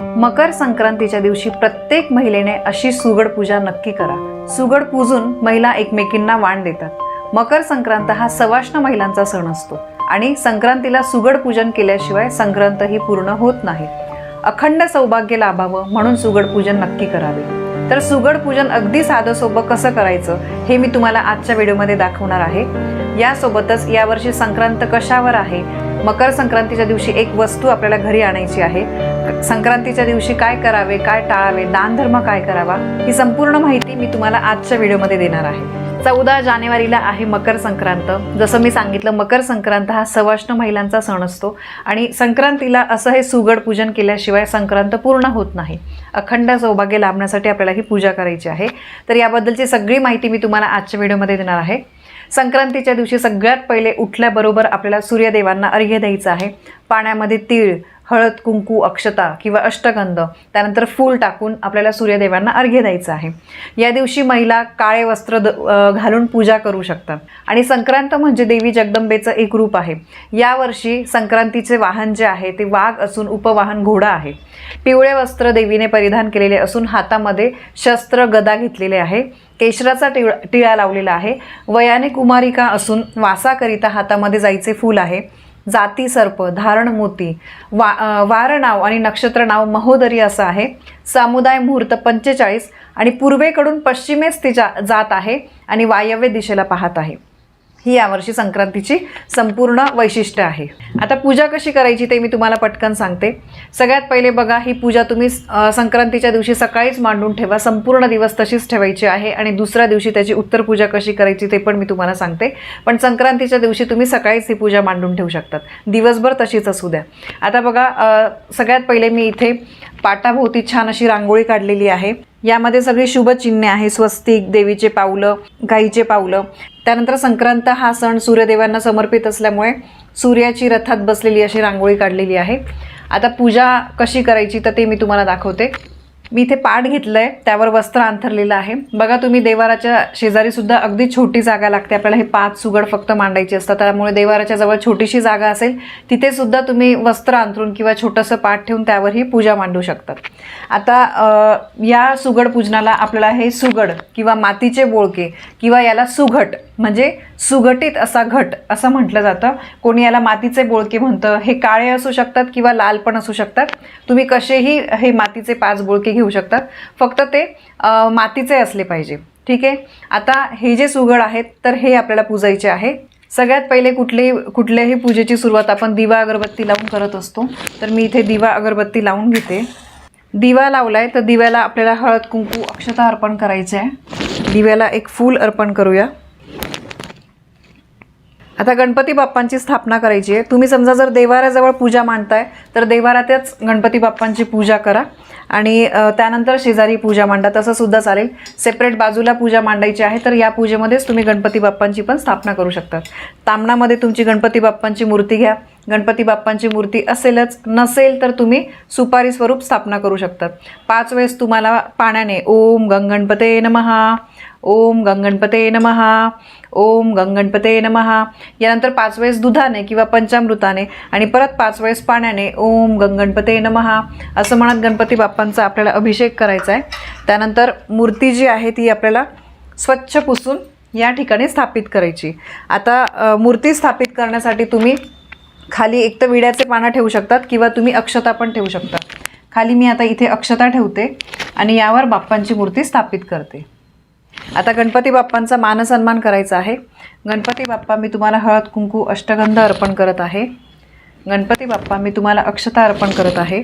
मकर संक्रांतीच्या दिवशी प्रत्येक महिलेने अशी सुगड पूजा नक्की करा. सुगड पूजून महिला एकमेकींना वाण देतात. मकर संक्रांत हा सवाष्ण महिलांचा सण असतो आणि संक्रांतीला सुगड पूजन केल्याशिवाय संक्रांत ही पूर्ण होत नाही. अखंड सौभाग्य लाभावं म्हणून सुगड पूजन नक्की करावे. तर सुगड पूजन अगदी साधं सोपं कसं करायचं हे मी तुम्हाला आजच्या व्हिडिओमध्ये दाखवणार आहे. यासोबतच यावर्षी संक्रांत कशावर आहे? मकर संक्रांतीच्या दिवशी एक वस्तू आपल्याला घरी आणायची आहे. संक्रांतीच्या दिवशी काय करावे काय टाळावे दानधर्म काय करावा ही संपूर्ण माहिती मी तुम्हाला आजच्या व्हिडिओमध्ये देणार आहे. चौदा जानेवारीला आहे मकर संक्रांत. जसं मी सांगितलं मकर संक्रांत हा सवाष्ण महिलांचा सण असतो आणि संक्रांतीला असं हे सुगड पूजन केल्याशिवाय संक्रांत पूर्ण होत नाही. अखंड सौभाग्य लाभण्यासाठी आपल्याला ही पूजा करायची आहे. तर याबद्दलची सगळी माहिती मी तुम्हाला आजच्या व्हिडिओमध्ये देणार आहे. संक्रांतीच्या दिवशी सगळ्यात पहिले उठल्याबरोबर आपल्याला सूर्यदेवांना अर्घ्य द्यायचं आहे. पाण्यामध्ये तीळ हळद कुंकू अक्षता किंवा अष्टगंध त्यानंतर फूल टाकून आपल्याला सूर्यदेवांना अर्घ्य द्यायचं आहे. या दिवशी महिला काळे वस्त्र द घालून पूजा करू शकतात. आणि संक्रांत म्हणजे देवी जगदंबेचं एक रूप आहे. यावर्षी संक्रांतीचे वाहन जे आहे ते वाघ असून उपवाहन घोडा आहे. पिवळे वस्त्र देवीने परिधान केलेले असून हातामध्ये शस्त्र गदा घेतलेले आहे. केशराचा टिळ टिळा लावलेला आहे. वयाने कुमारिका असून वासाकरिता हातामध्ये जायचे फूल आहे. जाती सर्प धारण मोती वा वार नाव आणि नक्षत्र नाव महोदरी असं आहे. सामुदाय मुहूर्त पंचेचाळीस आणि पूर्वेकडून पश्चिमेस ती जा जात आहे आणि वायव्य दिशेला पाहत आहे. ही यावर्षी संक्रांतीची संपूर्ण वैशिष्ट्य आहे. आता पूजा कशी करायची ते मी तुम्हाला पटकन सांगते. सगळ्यात पहिले बघा ही पूजा तुम्ही संक्रांतीच्या दिवशी सकाळीच मांडून ठेवा. संपूर्ण दिवस तशीच ठेवायची आहे आणि दुसऱ्या दिवशी त्याची उत्तर पूजा कशी करायची ते पण मी तुम्हाला सांगते. पण संक्रांतीच्या दिवशी तुम्ही सकाळीच ही पूजा मांडून ठेवू शकतात. दिवसभर तशीच असू द्या. आता बघा सगळ्यात पहिले मी इथे पाटाभोवती छान अशी रांगोळी काढलेली आहे. यामध्ये सगळी शुभचिन्हे आहे स्वस्तिक देवीचे पावलं गाईचे पावलं. त्यानंतर संक्रांत हा सण सूर्यदेवांना समर्पित असल्यामुळे सूर्याची रथात बसलेली अशी रांगोळी काढलेली आहे. आता पूजा कशी करायची तर ते मी तुम्हाला दाखवते. मी इथे पाठ घेतलं आहे त्यावर वस्त्र अंथरलेलं आहे. बघा तुम्ही देवाराच्या शेजारीसुद्धा अगदी छोटी जागा लागते. आपल्याला हे पाच सुगड फक्त मांडायची असतात. त्यामुळे देवाराच्या जवळ छोटीशी जागा असेल तिथे सुद्धा तुम्ही वस्त्र अंथरून किंवा छोटंसं पाठ ठेवून त्यावर ही पूजा मांडू शकतात. आता या सुगड पूजनाला आपल्याला हे सुगड किंवा मातीचे बोळके किंवा याला सुघट म्हणजे सुघटित असा घट असं म्हटलं जातं. कोणी याला मातीचे बोळके म्हणतं हे काळे असू शकतात किंवा लाल पण असू शकतात. तुम्ही कसेही हे मातीचे पाच बोळके घेऊ शकतात. फक्त ते मातीचे असले पाहिजे. ठीक आहे? आता हे जे सुगड आहेत तर हे आपल्याला पूजायचे आहे. सगळ्यात पहिले कुठलेही कुठल्याही पूजेची सुरुवात आपण दिवा अगरबत्ती लावून करत असतो. तर मी इथे दिवा अगरबत्ती लावून घेते. दिवा लावलाय तर दिव्याला आपल्याला हळद कुंकू अक्षता अर्पण करायचे आहे. दिव्याला एक फूल अर्पण करूया. आता गणपती बाप्पांची स्थापना करायची आहे. तुम्ही समजा जर देवाऱ्याजवळ पूजा मांडताय तर देवारातच गणपती बाप्पांची पूजा करा. आणि त्यानंतर शेजारी पूजा मांडा तसं सुद्धा चालेल. सेपरेट बाजूला पूजा मांडायची आहे तर या पूजेमध्येच तुम्ही गणपती बाप्पांची पण स्थापना करू शकतात. तामणामध्ये तुमची गणपती बाप्पांची मूर्ती घ्या. गणपती बाप्पांची मूर्ती असेलच नसेल तर तुम्ही सुपारी स्वरूप स्थापना करू शकतात. पाच वेळेस तुम्हाला पाण्याने ओम गंगणपते नमहा ओम गंगणपते नमहा ओम गंगणपते नमहा यानंतर पाच वेळेस दुधाने किंवा पंचामृताने आणि परत पाच वेळेस पाण्याने ओम गंगणपते नमहा असं म्हणत गणपती बाप्पांचा आपल्याला अभिषेक करायचा आहे. त्यानंतर मूर्ती जी आहे ती आपल्याला स्वच्छ पुसून या ठिकाणी स्थापित करायची. आता मूर्ती स्थापित करण्यासाठी तुम्ही खाली एक तर विड्याचे पानं ठेवू शकतात किंवा तुम्ही अक्षता पण ठेवू शकता. खाली मी आता इथे अक्षता ठेवते आणि यावर बाप्पांची मूर्ती स्थापित करते. आता गणपती बाप्पांचा मानसन्मान करायचा आहे. गणपती बाप्पा मी तुम्हाला हळद कुंकू अष्टगंध अर्पण करत आहे. गणपती बाप्पा मी तुम्हाला अक्षता अर्पण करत आहे.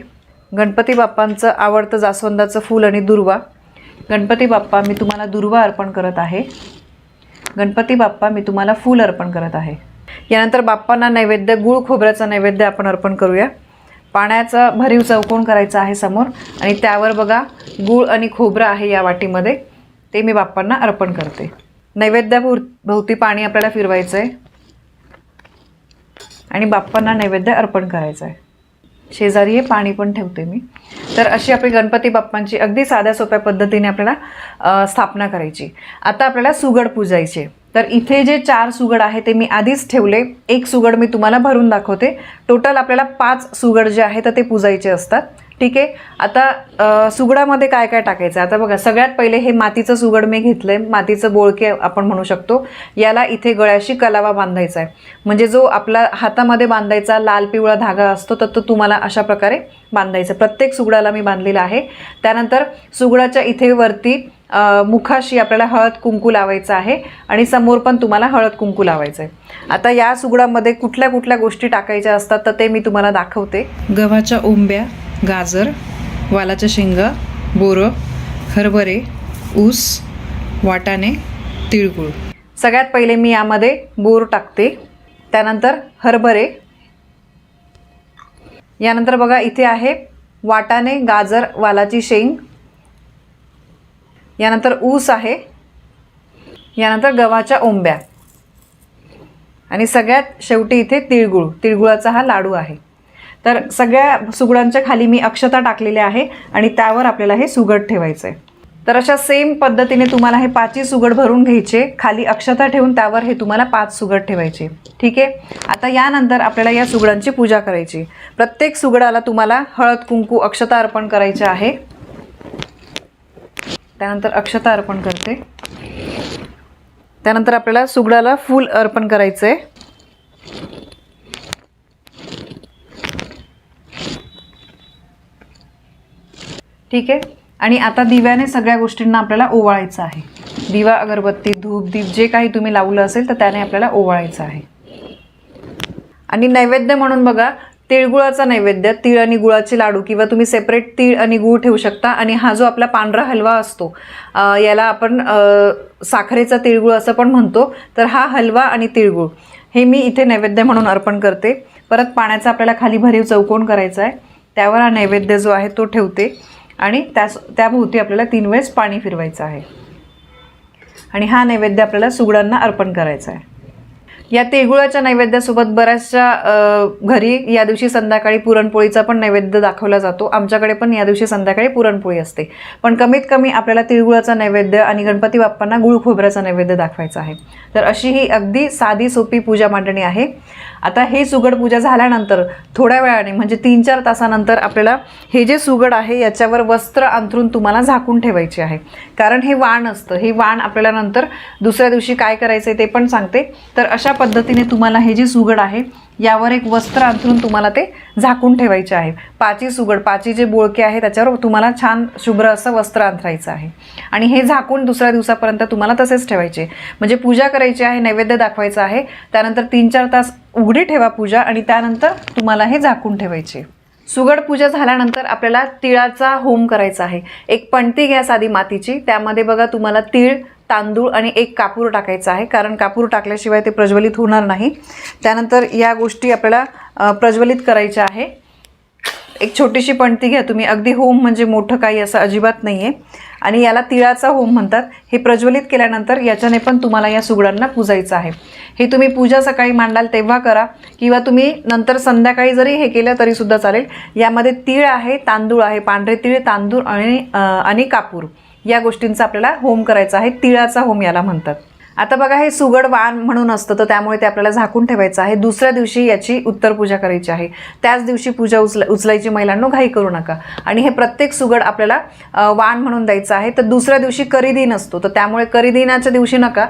गणपती बाप्पांचं आवडतं जास्वंदाचं फूल आणि दुर्वा. गणपती बाप्पा मी तुम्हाला दुर्वा अर्पण करत आहे. गणपती बाप्पा मी तुम्हाला फूल अर्पण करत आहे. यानंतर बाप्पांना नैवेद्य गुळ खोबऱ्याचा नैवेद्य आपण अर्पण करूया. पाण्याचा भरीव चौकोन करायचा आहे समोर. आणि त्यावर बघा गुळ आणि खोबरं आहे या वाटीमध्ये. ते मी बाप्पांना अर्पण करते. नैवेद्याभोव भोवती पाणी आपल्याला फिरवायचं आहे आणि बाप्पांना नैवेद्य अर्पण करायचं आहे शेजारी हे पाणी पण ठेवते मी. तर अशी आपली गणपती बाप्पांची अगदी साध्या सोप्या पद्धतीने आपल्याला स्थापना करायची. आता आपल्याला सुगड पूजायचे. तर इथे जे चार सुगड आहे ते मी आधीच ठेवले. एक सुगड मी तुम्हाला भरून दाखवते. टोटल आपल्याला पाच सुगड जे आहे तर ते पूजायचे असतात. ठीक आहे. आता सुगडामध्ये काय काय टाकायचं? आता बघा सगळ्यात पहिले हे मातीचं सुगड मी घेतलंय. मातीचं बोळके आपण म्हणू शकतो. याला इथे गळ्याशी कलावा बांधायचा आहे. म्हणजे जो आपला हातामध्ये बांधायचा लाल पिवळा धागा असतो तर तो तुम्हाला अशा प्रकारे बांधायचा. प्रत्येक सुगडाला मी बांधलेला आहे. त्यानंतर सुगडाच्या इथे वरती मुखाशी आपल्याला हळद कुंकू लावायचं आहे आणि समोर पण तुम्हाला हळद कुंकू लावायचं आहे आता या सुगडामध्ये कुठल्या कुठल्या गोष्टी टाकायच्या असतात तर ते मी तुम्हाला दाखवते. गव्हाच्या ओंब्या गाजर वालाच्या शेंगा बोरं हरभरे ऊस वाटाणे तिळगुळ. सगळ्यात पहिले मी यामध्ये बोर टाकते. त्यानंतर हरभरे. यानंतर बघा इथे आहे वाटाणे गाजर वालाची शेंग यानंतर ऊस आहे. यानंतर गव्हाच्या ओंब्या. आणि सगळ्यात शेवटी इथे तिळगुळ. तिळगुळाचा हा लाडू आहे. तर सगळ्या सुगडांच्या खाली मी अक्षता टाकलेल्या आहे आणि त्यावर आपल्याला हे सुगड ठेवायचं आहे तर अशा सेम पद्धतीने तुम्हाला हे पाचही सुगड भरून घ्यायचे. खाली अक्षता ठेवून त्यावर हे तुम्हाला पाच सुगड ठेवायचे. ठीक आहे? आता यानंतर आपल्याला या सुगडांची पूजा करायची. प्रत्येक सुगडाला तुम्हाला हळद कुंकू अक्षता अर्पण करायचे आहे. त्यानंतर अक्षता अर्पण करते. त्यानंतर आपल्याला सुगडाला फूल अर्पण करायचं आहे ठीक आहे? आणि आता दिव्याने सगळ्या गोष्टींना आपल्याला ओवाळायचं आहे. दिवा अगरबत्ती धूप दीप जे काही तुम्ही लावलं असेल तर त्याने आपल्याला ओवाळायचं आहे. आणि नैवेद्य म्हणून बघा तिळगुळाचा नैवेद्य तीळ आणि गुळाचे लाडू किंवा तुम्ही सेपरेट तीळ आणि गूळ ठेवू शकता. आणि हा जो आपला पांढरा हलवा असतो याला आपण साखरेचा तिळगुळ असं पण म्हणतो. तर हा हलवा आणि तिळगुळ हे मी इथे नैवेद्य म्हणून अर्पण करते. परत पाण्याचा आपल्याला खाली भरीव चौकोन करायचा आहे. त्यावर हा नैवेद्य जो आहे तो ठेवते. आणि त्यास त्याभोवती आपल्याला तीन वेळेस पाणी फिरवायचं आहे. आणि हा नैवेद्य आपल्याला सुगडांना अर्पण करायचा आहे. या तिळगुळाच्या नैवेद्यासोबत बऱ्याचशा घरी या दिवशी संध्याकाळी पुरणपोळीचा पण नैवेद्य दाखवला जातो. आमच्याकडे पण या दिवशी संध्याकाळी पुरणपोळी असते. पण कमीत कमी आपल्याला तिळगुळाचा नैवेद्य आणि गणपती बाप्पांना गुळ खोबऱ्याचा नैवेद्य दाखवायचा आहे. तर अशी ही अगदी साधी सोपी पूजा मांडणी आहे. आता हे सुगड पूजा झाल्यानंतर थोड्या वेळाने म्हणजे तीन चार तासानंतर आपल्याला हे जे सुगड आहे याच्यावर वस्त्र अंथरून तुम्हाला झाकून ठेवायचे आहे. कारण हे वाण असतं. हे वाण आपल्याला नंतर दुसऱ्या दिवशी काय करायचं ते पण सांगते. तर अशा पद्धतीने तुम्हाला हे जे सुगड आहे यावर एक वस्त्र अंथरून तुम्हाला ते झाकून ठेवायचे आहे. पाची सुगड पाची जे बोळके आहे त्याच्यावर तुम्हाला छान शुभ्र असं वस्त्र अंथरायचं आहे. आणि हे झाकून दुसऱ्या दिवसापर्यंत तुम्हाला तसेच ठेवायचे. म्हणजे पूजा करायची आहे नैवेद्य दाखवायचं आहे त्यानंतर तीन चार तास उघडी ठेवा पूजा आणि त्यानंतर तुम्हाला हे झाकून ठेवायचे. सुगड पूजा झाल्यानंतर आपल्याला तिळाचा होम करायचा आहे. एक पणती घ्या साधी मातीची त्यामध्ये बघा तुम्हाला तीळ तांदूळ आणि एक कापूर टाकायचा आहे कारण कापूर टाकल्याशिवाय ते प्रज्वलित होणार नाही. त्यानंतर या गोष्टी आपल्याला प्रज्वलित करायच्या आहे. एक छोटीशी पणती घ्या तुम्ही. अगदी होम म्हणजे मोठं काही असं अजिबात नाही आहे आणि याला तिळाचा होम म्हणतात. हे प्रज्वलित केल्यानंतर याच्याने पण तुम्हाला या सुगडांना पूजायचं आहे. हे तुम्ही पूजा सकाळी मांडाल तेव्हा करा किंवा तुम्ही नंतर संध्याकाळी जरी हे केलं तरीसुद्धा चालेल. यामध्ये तीळ आहे तांदूळ आहे पांढरे तीळ तांदूळ आणि आणि कापूर. या गोष्टींचा आपल्याला होम करायचा आहे. तिळाचा होम याला म्हणतात. आता बघा हे सुगड वाण म्हणून असतं तर त्यामुळे ते आपल्याला झाकून ठेवायचं आहे. दुसऱ्या दिवशी याची उत्तर पूजा करायची आहे. त्याच दिवशी पूजा उचल उचलायची महिलांनो घाई करू नका. आणि हे प्रत्येक सुगड आपल्याला वाण म्हणून द्यायचं आहे. तर दुसऱ्या दिवशी करीदिन असतो. तर त्यामुळे करीदिनाच्या दिवशी नका.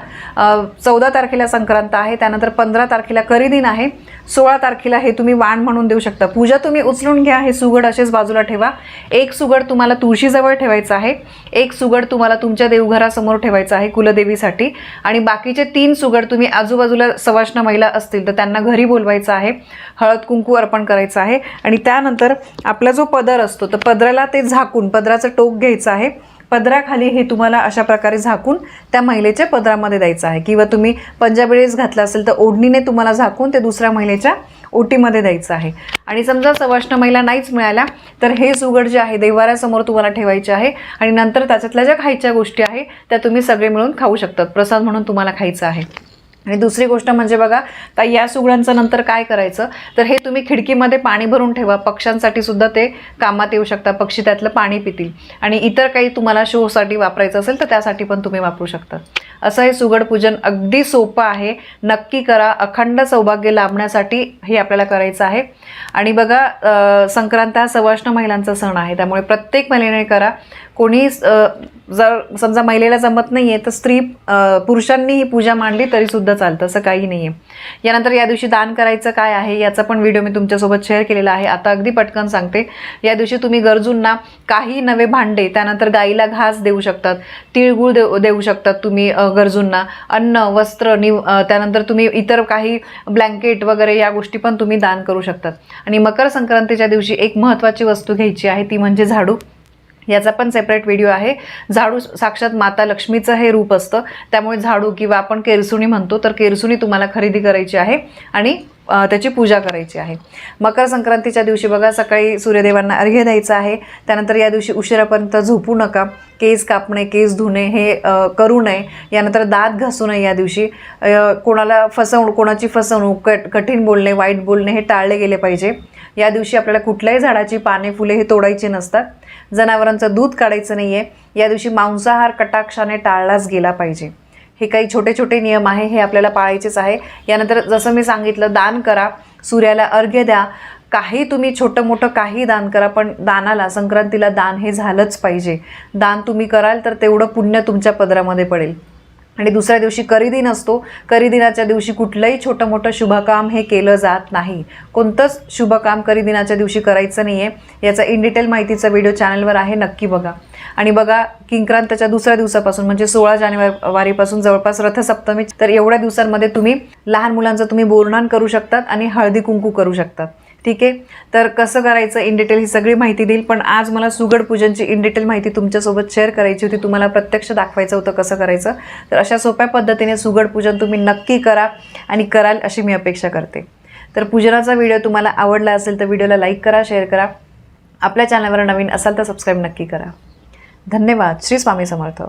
चौदा तारखेला संक्रांत आहे. त्यानंतर पंधरा तारखेला करीदिन आहे. सोळा तारखेला हे तुम्ही वाण म्हणून देऊ शकता. पूजा तुम्ही उचलून घ्या. हे सुगड असेच बाजूला ठेवा. एक सुगड तुम्हाला तुळशीजवळ ठेवायचं आहे. एक सुगड तुम्हाला तुमच्या देवघरासमोर ठेवायचं आहे कुलदेवीसाठी. आणि आणि बाकीचे तीन सुगड तुम्ही आजूबाजूला सवाष्ण महिला असतील तर त्यांना घरी बोलवायचं आहे हळद कुंकू अर्पण करायचं आहे. आणि त्यानंतर आपला जो पदर असतो तर पदराला ते झाकून पदराचं टोक घ्यायचं आहे. पदराखाली हे तुम्हाला अशा प्रकारे झाकून त्या महिलेच्या पदरामध्ये द्यायचं आहे. किंवा तुम्ही पंजाबी ड्रेस घातला असेल तर ओढणीने तुम्हाला झाकून ते दुसऱ्या महिलेच्या ओटीमध्ये द्यायचं आहे. आणि समजा सवाष्ण महिला नाहीच मिळाल्या तर हे सुगड जे आहे देवाऱ्यासमोर तुम्हाला ठेवायचे आहे. आणि नंतर त्याच्यातल्या ज्या खायच्या गोष्टी आहे त्या तुम्ही सगळे मिळून खाऊ शकतात. प्रसाद म्हणून तुम्हाला खायचं आहे. आणि दुसरी गोष्ट म्हणजे बघा का या सुगडांचं नंतर काय करायचं? तर हे तुम्ही खिडकीमध्ये पाणी भरून ठेवा. पक्ष्यांसाठी सुद्धा ते कामात येऊ शकता पक्षी त्यातलं पाणी पितील. आणि इतर काही तुम्हाला शोसाठी वापरायचं असेल तर त्यासाठी पण तुम्ही वापरू शकता. असं हे सुगड पूजन अगदी सोपं आहे. नक्की करा. अखंड सौभाग्य लाभण्यासाठी हे आपल्याला करायचं आहे. आणि बघा संक्रांत हा सवाष्ण महिलांचा सण आहे. त्यामुळे प्रत्येक महिलेने करा. कोणी जर समजा महिलेला जमत नाही आहे तर स्त्री पुरुषांनी ही पूजा मांडली तरीसुद्धा चालतं असं काही नाही आहे यानंतर या दिवशी दान करायचं काय आहे याचा पण व्हिडिओ मी तुमच्यासोबत शेअर केलेला आहे. आता अगदी पटकन सांगते. या दिवशी तुम्ही गरजूंना काही नवे भांडे त्यानंतर गाईला घास देऊ शकतात तिळगुळ देऊ देऊ शकतात तुम्ही गरजूंना. अन्न वस्त्र निव त्यानंतर तुम्ही इतर काही ब्लँकेट वगैरे या गोष्टी पण तुम्ही दान करू शकतात. आणि मकर संक्रांतीच्या दिवशी एक महत्त्वाची वस्तू घ्यायची आहे ती म्हणजे झाडू. याचा पण सेपरेट व्हिडिओ आहे. झाडू साक्षात माता लक्ष्मीचं हे रूप असतं. त्यामुळे झाडू किंवा आपण केरसुणी म्हणतो तर केरसुणी तुम्हाला खरेदी करायची आहे. आणि त्याची पूजा करायची आहे. मकर संक्रांतीच्या दिवशी बघा सकाळी सूर्यदेवांना अर्घ्य द्यायचं आहे. त्यानंतर या दिवशी उशिरापर्यंत झोपू नका. केस कापणे केस धुणे हे करू नये. यानंतर दात घासू नये या दिवशी. कोणाला फसवणूक कोणाची फसवणूक कट कठीण बोलणे वाईट बोलणे हे टाळले गेले पाहिजे. या दिवशी आपल्याला कुठल्याही झाडाची पाने फुले हे तोडायची नसतात. जनावरांचं दूध काढायचं नाही आहे या दिवशी मांसाहार कटाक्षाने टाळलाच गेला पाहिजे. हे काही छोटे छोटे नियम आहे हे आपल्याला पाळायचेच आहे. यानंतर जसं मी सांगितलं दान करा सूर्याला अर्घ्य द्या. काही तुम्ही छोटं मोठं काही दान करा पण दानाला संक्रांतीला दान हे झालंच पाहिजे. दान तुम्ही कराल तर तेवढं पुण्य तुमच्या पदरामध्ये पडेल. आणि दुसऱ्या दिवशी करीदिन असतो. करीदिनाच्या दिवशी कुठलंही छोटं मोठं शुभकाम हे केलं जात नाही. कोणतंच शुभकाम करीदिनाच्या दिवशी करायचं नाही आहे याचा इन डिटेल माहितीचा व्हिडिओ चॅनलवर आहे नक्की बघा. आणि बघा किंक्रांतच्या दुसऱ्या दिवसापासून म्हणजे सोळा जानेवारीपासून जवळपास रथसप्तमी तर एवढ्या दिवसांमध्ये तुम्ही लहान मुलांचं तुम्ही बोरणान करू शकतात आणि हळदी कुंकू करू शकतात. ठीक आहे. तर कसं करायचं इन डिटेल ही सगळी माहिती देईल पण आज मला सुगड पूजनची इन डिटेल माहिती तुमच्यासोबत शेअर करायची होती. तुम्हाला प्रत्यक्ष दाखवायचं होतं कसं करायचं. तर अशा सोप्या पद्धतीने सुगड पूजन तुम्ही नक्की करा आणि कराल अशी मी अपेक्षा करते. तर पूजनाचा व्हिडिओ तुम्हाला आवडला असेल तर व्हिडिओला लाईक करा शेअर करा. आपल्या चॅनलवर नवीन असाल तर सबस्क्राईब नक्की करा. धन्यवाद. श्री स्वामी समर्थ.